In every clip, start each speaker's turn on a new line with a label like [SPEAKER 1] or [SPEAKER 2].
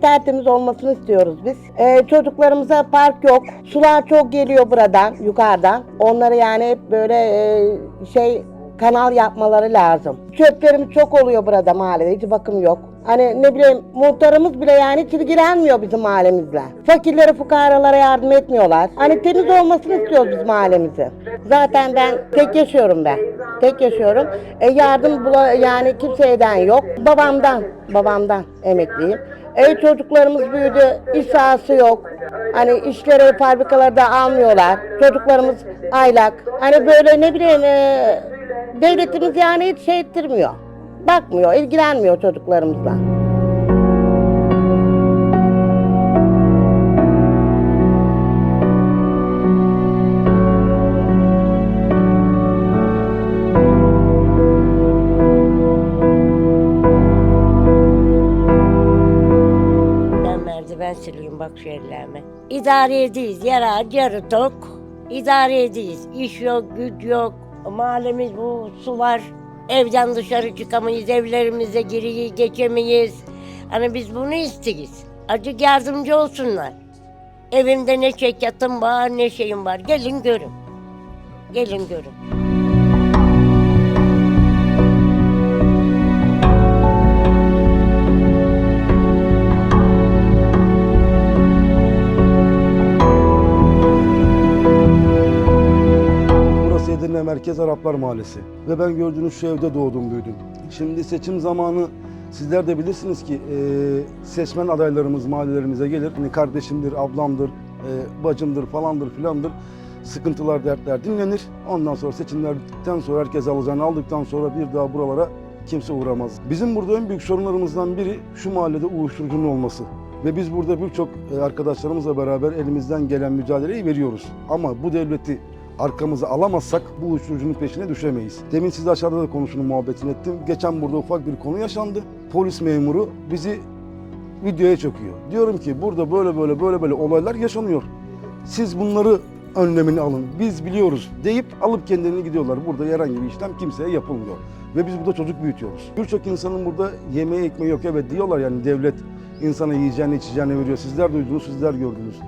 [SPEAKER 1] tertemiz olmasını istiyoruz biz. Ee, çocuklarımıza park yok. Sular çok geliyor buradan, yukarıdan. Onları yani hep böyle e, şey kanal yapmaları lazım. Çöplerimiz çok oluyor burada mahallede. Hiç bakım yok. Hani ne bileyim muhtarımız bile yani hiç ilgilenmiyor bizim mahallemizle. Fakirlere, fukaralara yardım etmiyorlar. Hani temiz olmasını istiyoruz biz mahallemizi. Zaten ben tek yaşıyorum ben. Tek yaşıyorum. E, yardım bula, yani kimseyden yok. Babamdan, babamdan emekliyim. E, çocuklarımız büyüdü, iş sahası yok. Hani işleri fabrikalarda almıyorlar. Çocuklarımız aylak. Hani böyle ne bileyim e, devletimiz yani hiç şey ettirmiyor. Bakmıyor, ilgilenmiyor çocuklarımızla.
[SPEAKER 2] İdare ediyiz. Yarı aç, yarı tok. İdare ediyiz. İş yok, güç yok. Mahallemiz bu su var. Evden dışarı çıkamayız. Evlerimize geri geçemeyiz. Hani biz bunu isteyiz. Acık yardımcı olsunlar. Evimde ne çekyatım var ne şeyim var. Gelin görün. Gelin görün.
[SPEAKER 3] Merkez Araplar Mahallesi. Ve ben gördüğünüz şu evde doğdum büyüdüm. Şimdi seçim zamanı sizler de bilirsiniz ki e, seçmen adaylarımız mahallelerimize gelir. Hani kardeşimdir, ablamdır, e, bacımdır falandır filandır. Sıkıntılar, dertler dinlenir. Ondan sonra seçimlerden sonra herkes alacağını aldıktan sonra bir daha buralara kimse uğramaz. Bizim burada en büyük sorunlarımızdan biri şu mahallede uyuşturucunun olması. Ve biz burada birçok arkadaşlarımızla beraber elimizden gelen mücadeleyi veriyoruz. Ama bu devleti arkamıza alamazsak bu uyuşturucunun peşine düşemeyiz. Demin siz aşağıda da konuşunun muhabbetini ettim. Geçen burada ufak bir konu yaşandı. Polis memuru bizi videoya çekiyor. Diyorum ki burada böyle böyle böyle böyle olaylar yaşanıyor. Siz bunları önlemini alın. Biz biliyoruz deyip alıp kendilerini gidiyorlar. Burada herhangi bir işlem kimseye yapılmıyor. Ve biz burada çocuk büyütüyoruz. Birçok insanın burada yemeği ekmeği yok. Evet diyorlar yani devlet insana yiyeceğini içeceğini veriyor. Sizler duydunuz, sizler gördünüz.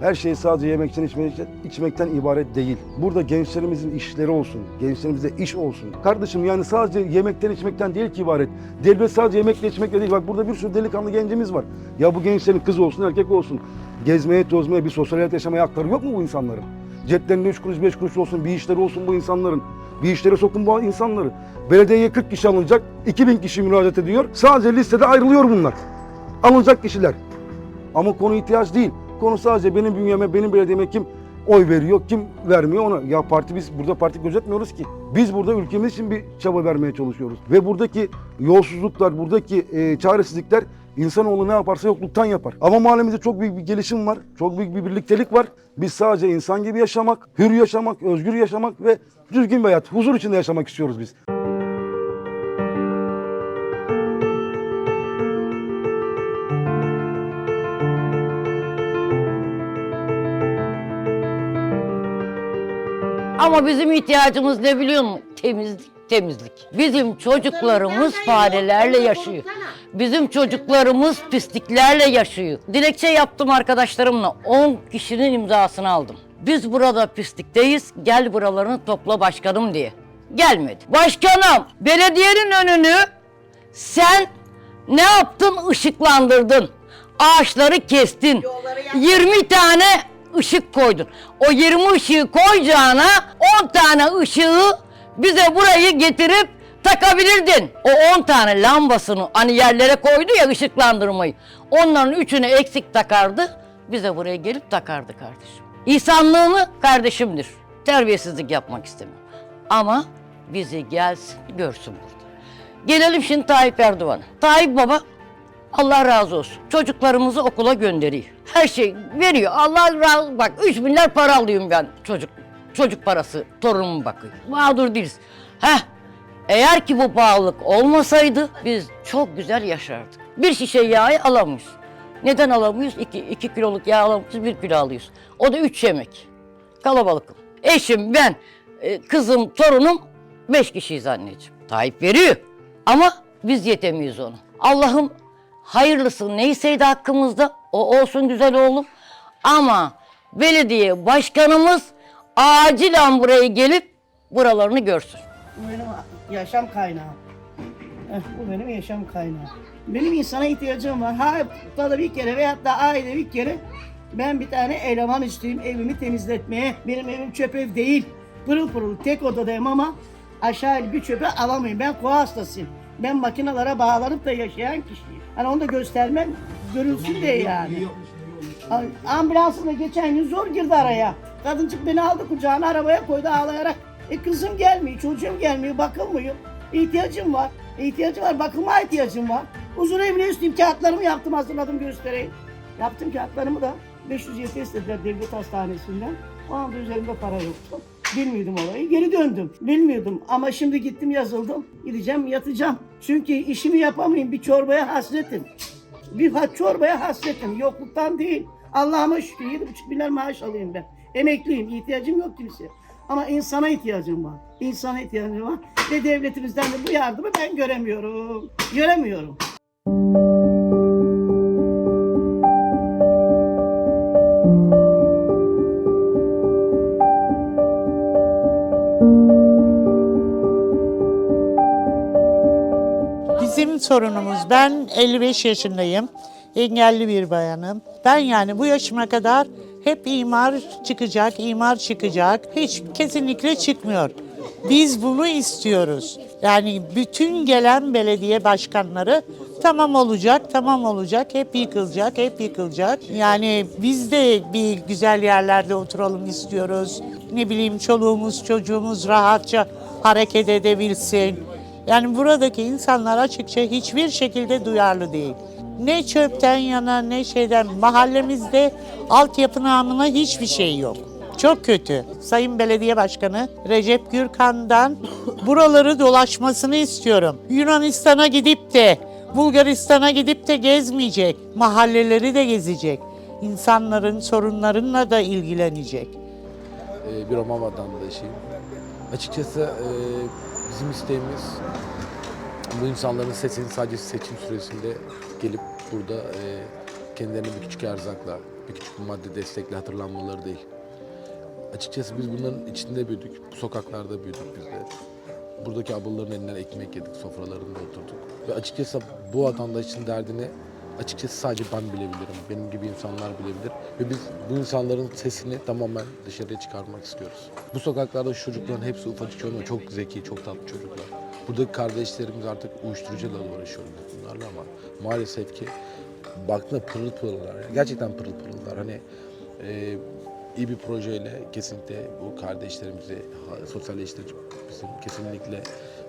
[SPEAKER 3] Her şey sadece yemekten içmekten, içmekten ibaret değil. Burada gençlerimizin işleri olsun, gençlerimize iş olsun. Kardeşim yani sadece yemekten içmekten değil ki ibaret. Devlet sadece yemekle içmekle değil. Bak burada bir sürü delikanlı gencimiz var. Ya bu gençlerin kız olsun erkek olsun. Gezmeye tozmaya bir sosyal hayat yaşamaya hakları yok mu bu insanların? Ceplerinde 3 kuruş 5 kuruş olsun bir işleri olsun bu insanların. Bir işlere sokun bu insanları. Belediyeye 40 kişi alınacak, 2000 kişi müracaat ediyor. Sadece listede ayrılıyor bunlar. Alınacak kişiler. Ama konu ihtiyaç değil. Konu sadece benim bünyeme, benim belediyeme kim oy veriyor, kim vermiyor ona. Ya parti biz burada parti gözetmiyoruz ki. Biz burada ülkemiz için bir çaba vermeye çalışıyoruz. Ve buradaki yolsuzluklar, buradaki e, çaresizlikler insanoğlu ne yaparsa yokluktan yapar. Ama mahallemizde çok büyük bir gelişim var. Çok büyük bir birliktelik var. Biz sadece insan gibi yaşamak, hür yaşamak, özgür yaşamak ve düzgün bir hayat, huzur içinde yaşamak istiyoruz biz.
[SPEAKER 4] Ama bizim ihtiyacımız ne biliyor musun? Temizlik, temizlik. Bizim çocuklarımız farelerle yaşıyor. Bizim çocuklarımız pisliklerle yaşıyor. Dilekçe yaptım arkadaşlarımla. 10 kişinin imzasını aldım. Biz burada pislikteyiz. Gel buralarını topla başkanım diye. Gelmedi. Başkanım, belediyenin önünü sen ne yaptın? Işıklandırdın. Ağaçları kestin. 20 tane ışık koydun. O 20 ışığı koyacağına 10 tane ışığı bize burayı getirip takabilirdin. O 10 tane lambasını hani yerlere koydu ya ışıklandırmayı. Onların üçünü eksik takardı. Bize buraya gelip takardı kardeşim. İnsanlığını kardeşimdir. Terbiyesizlik yapmak istemiyorum. Ama bizi gelsin görsün burada. Gelelim şimdi Tayyip Erdoğan'a. Tayyip Baba Allah razı olsun. Çocuklarımızı okula gönderiyor. Her şey veriyor. Allah razı Bak 3 milyar para alıyorum ben çocuk. Çocuk parası torunum bakıyor. Mağdur değiliz. Heh. Eğer ki bu pahalılık olmasaydı biz çok güzel yaşardık. Bir şişe yağı alamıyoruz. Neden alamıyoruz? 2 iki kiloluk yağ alamıyoruz, 1 kilo alıyoruz. O da 3 yemek. Kalabalıkım. Eşim, ben, e, kızım, torunum 5 kişiyiz anneciğim. Tayyip veriyor. Ama biz yetemiyoruz onu. Allah'ım Hayırlısı neyseydi hakkımızda o olsun güzel oğlum. Ama belediye başkanımız acilen buraya gelip buralarını görsün.
[SPEAKER 5] Bu benim yaşam kaynağım. Eh, Bu benim yaşam kaynağım. Benim insana ihtiyacım var. Haftada bir kere veyahut da ayda bir kere ben bir tane eleman isteyeyim evimi temizletmeye. Benim evim çöp ev değil. Pırıl pırıl tek odadayım ama aşağı bir çöpe alamayayım. Ben koa hastasıyım. Ben makinalara bağlanıp da yaşayan kişiyim. Hani onu da göstermem görülsün diye yani. Ambulansla geçen gün zor girdi araya. Kadıncık beni aldı kucağına arabaya koydu ağlayarak. E kızım gelmiyor, çocuğum gelmiyor, bakılmıyor. İhtiyacım var. İhtiyacım var, bakıma ihtiyacım var. Huzur evine üstüm kağıtlarımı yaptım, hazırladım göstereyim. Yaptım kağıtlarımı da 500 YT istediler devlet hastanesinden. O anda üzerimde para yoktu. Bilmiyordum olayı. Geri döndüm. Bilmiyordum ama şimdi gittim yazıldım. Gideceğim yatacağım. Çünkü işimi yapamayayım. Bir çorbaya hasretim. Bir çorbaya hasretim. Yokluktan değil. Allah'ıma şükür yedi buçuk bin lira maaş alayım ben. Emekliyim. ihtiyacım yok kimseye. Ama insana ihtiyacım var. İnsana ihtiyacım var. Ve devletimizden de bu yardımı ben göremiyorum. Göremiyorum.
[SPEAKER 6] Sorunumuz ben 55 yaşındayım. Engelli bir bayanım. Ben yani bu yaşıma kadar hep imar çıkacak, imar çıkacak. Hiç kesinlikle çıkmıyor. Biz bunu istiyoruz. Yani bütün gelen belediye başkanları tamam olacak, tamam olacak, hep yıkılacak, hep yıkılacak. Yani biz de bir güzel yerlerde oturalım istiyoruz. Ne bileyim çoluğumuz, çocuğumuz rahatça hareket edebilsin. Yani buradaki insanlar açıkça hiçbir şekilde duyarlı değil. Ne çöpten yana ne şeyden mahallemizde altyapı namına hiçbir şey yok. Çok kötü. Sayın Belediye Başkanı Recep Gürkan'dan buraları dolaşmasını istiyorum. Yunanistan'a gidip de Bulgaristan'a gidip de gezmeyecek. Mahalleleri de gezecek. İnsanların sorunlarıyla da ilgilenecek.
[SPEAKER 7] e, bir Roma vatandaşıyım. Açıkçası e, bizim isteğimiz bu insanların sesini sadece seçim süresinde gelip burada e, kendilerine bir küçük erzakla, bir küçük maddi destekle hatırlanmaları değil. Açıkçası biz bunların içinde büyüdük, bu sokaklarda büyüdük biz de. Buradaki ablaların elinden ekmek yedik, sofralarında oturduk. Ve açıkçası bu vatandaşın derdini açıkçası sadece ben bilebilirim. Benim gibi insanlar bilebilir. Ve biz bu insanların sesini tamamen dışarıya çıkarmak istiyoruz. Bu sokaklarda şu çocukların hepsi ufacık çocuklar, çok zeki, çok tatlı çocuklar. Buradaki kardeşlerimiz artık uyuşturucuyla uğraşıyorlar bunlarla ama maalesef ki baktığında pırıl pırıllar. ya. Gerçekten pırıl pırıllar. Hani e, iyi bir projeyle kesinlikle bu kardeşlerimizi sosyalleştirip bizim kesinlikle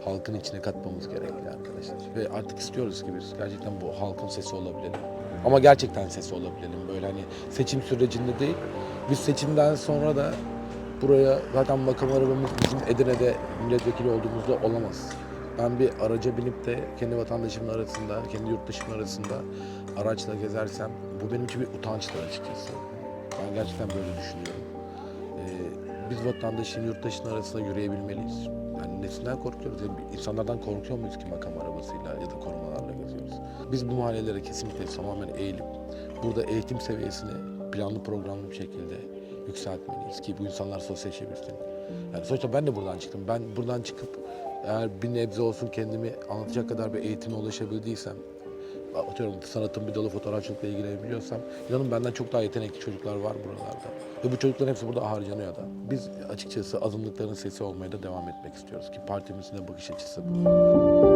[SPEAKER 7] halkın içine katmamız gerekli arkadaşlar. Ve artık istiyoruz ki biz gerçekten bu halkın sesi olabilelim. Ama gerçekten sesi olabilelim. Böyle hani seçim sürecinde değil. Biz seçimden sonra da buraya zaten makam arabamız bizim Edirne'de milletvekili olduğumuzda olamaz. Ben bir araca binip de kendi vatandaşımın arasında, kendi yurttaşımın arasında araçla gezersem bu benim için bir utançtır açıkçası. Ben gerçekten böyle düşünüyorum. Ee, biz vatandaşın yurttaşın arasında yürüyebilmeliyiz. Yani nesinden korkuyoruz? Yani insanlardan korkuyor muyuz ki makam arabasıyla ya da korumalarla geziyoruz? Biz bu mahallelere kesinlikle tamamen eğilip burada eğitim seviyesini planlı programlı bir şekilde yükseltmeliyiz ki bu insanlar sosyalleşebilsin. Yani sonuçta ben de buradan çıktım. Ben buradan çıkıp eğer bir nebze olsun kendimi anlatacak kadar bir eğitime ulaşabildiysem atıyorum sanatın bir dolu fotoğrafçılıkla ilgilenebiliyorsam inanın benden çok daha yetenekli çocuklar var buralarda. Ve bu çocukların hepsi burada harcanıyor da. Biz açıkçası azınlıkların sesi olmaya da devam etmek istiyoruz ki partimizin de bakış açısı bu.